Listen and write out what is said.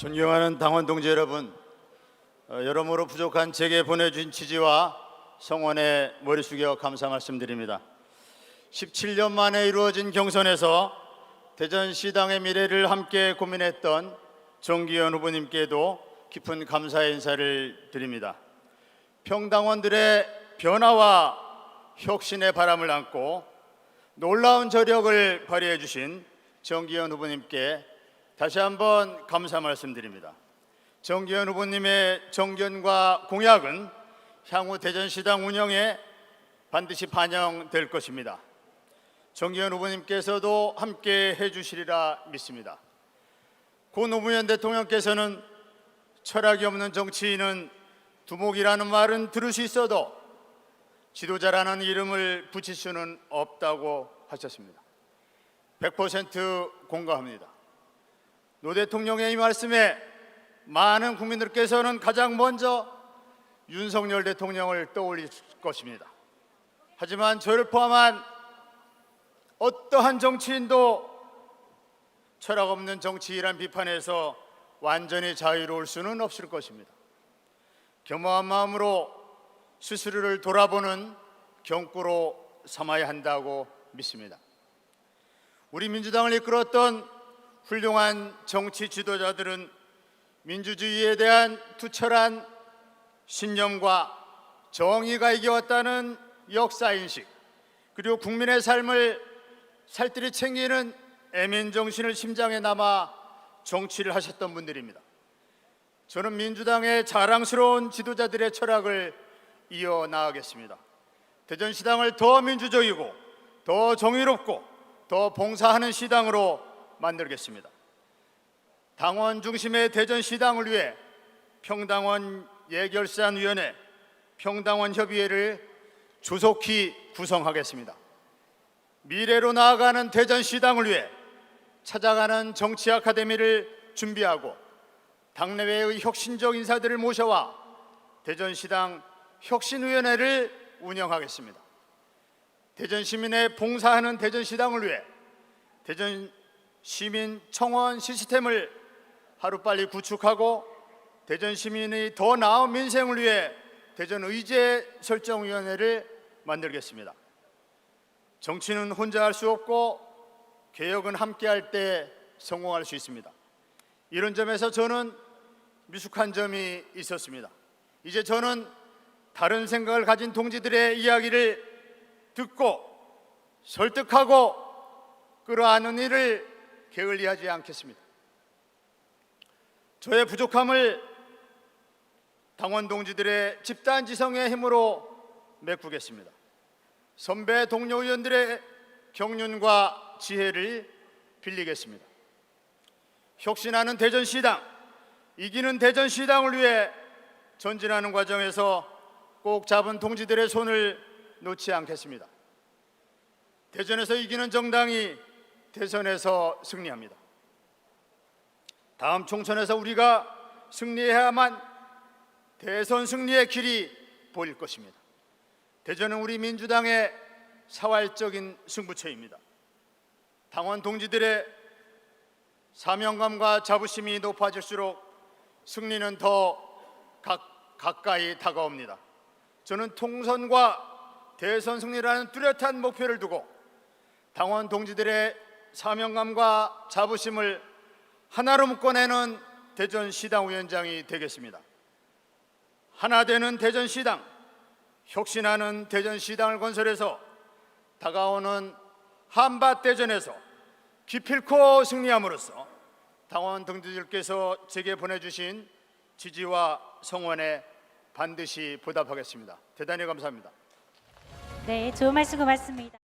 존경하는 당원 동지 여러분, 어, 여러모로 부족한 제게 보내주신 지지와 성원에 머리 숙여 감사 말씀드립니다. 17년 만에 이루어진 경선에서 대전시당의 미래를 함께 고민했던 정기현 후보님께도 깊은 감사의 인사를 드립니다. 평당원들의 변화와 혁신의 바람을 안고 놀라운 저력을 발휘해 주신 정기현 후보님께 다시 한번 감사 말씀드립니다. 정기현 후보님의 정견과 공약은 향후 대전시당 운영에 반드시 반영될 것입니다. 정기현 후보님께서도 함께 해주시리라 믿습니다. 고 노무현 대통령께서는 철학이 없는 정치인은 두목이라는 말은 들을 수 있어도 지도자라는 이름을 붙일 수는 없다고 하셨습니다. 100% 공감합니다. 노 대통령의 이 말씀에 많은 국민들께서는 가장 먼저 윤석열 대통령을 떠올릴 것입니다. 하지만 저를 포함한 어떠한 정치인도 철학 없는 정치이란 비판에서 완전히 자유로울 수는 없을 것입니다. 겸허한 마음으로 스스로를 돌아보는 경구로 삼아야 한다고 믿습니다. 우리 민주당을 이끌었던 훌륭한 정치 지도자들은 민주주의에 대한 투철한 신념과 정의가 이겨왔다는 역사인식 그리고 국민의 삶을 살뜰히 챙기는 애민 정신을 심장에 남아 정치를 하셨던 분들입니다. 저는 민주당의 자랑스러운 지도자들의 철학을 이어 나가겠습니다. 대전시당을 더 민주적이고 더 정의롭고 더 봉사하는 시당으로 만들겠습니다. 당원 중심의 대전시당을 위해 평당원 예결산위원회, 평당원 협의회를 조속히 구성하겠습니다. 미래로 나아가는 대전시당을 위해 찾아가는 정치 아카데미를 준비하고 당내외의 혁신적 인사들을 모셔와 대전시당 혁신위원회를 운영하겠습니다. 대전 시민의 봉사하는 대전시당을 위해 대전 시민 청원 시스템을 하루빨리 구축하고 대전 시민의 더 나은 민생을 위해 대전 의제 설정위원회를 만들겠습니다. 정치는 혼자 할 수 없고 개혁은 함께 할 때 성공할 수 있습니다. 이런 점에서 저는 미숙한 점이 있었습니다. 이제 저는 다른 생각을 가진 동지들의 이야기를 듣고 설득하고 끌어안는 일을 게을리하지 않겠습니다. 저의 부족함을 당원 동지들의 집단 지성의 힘으로 메꾸겠습니다. 선배 동료 의원들의 경륜과 지혜를 빌리겠습니다. 혁신하는 대전시당, 이기는 대전시당을 위해 전진하는 과정에서 꼭 잡은 동지들의 손을 놓지 않겠습니다. 대전에서 이기는 정당이 대선에서 승리합니다. 다음 총선에서 우리가 승리해야만 대선 승리의 길이 보일 것입니다. 대전은 우리 민주당의 사활적인 승부처입니다. 당원 동지들의 사명감과 자부심이 높아질수록 승리는 더 가, 가까이 다가옵니다. 저는 통선과 대선 승리라는 뚜렷한 목표를 두고 당원 동지들의 사명감과 자부심을 하나로 묶어내는 대전시당 위원장이 되겠습니다. 하나 되는 대전시당, 혁신하는 대전시당을 건설해서 다가오는 한밭대전에서 기필코 승리함으로써 당원 동지들께서 제게 보내주신 지지와 성원에 반드시 보답하겠습니다. 대단히 감사합니다. 네, 좋은 말씀 고맙습니다.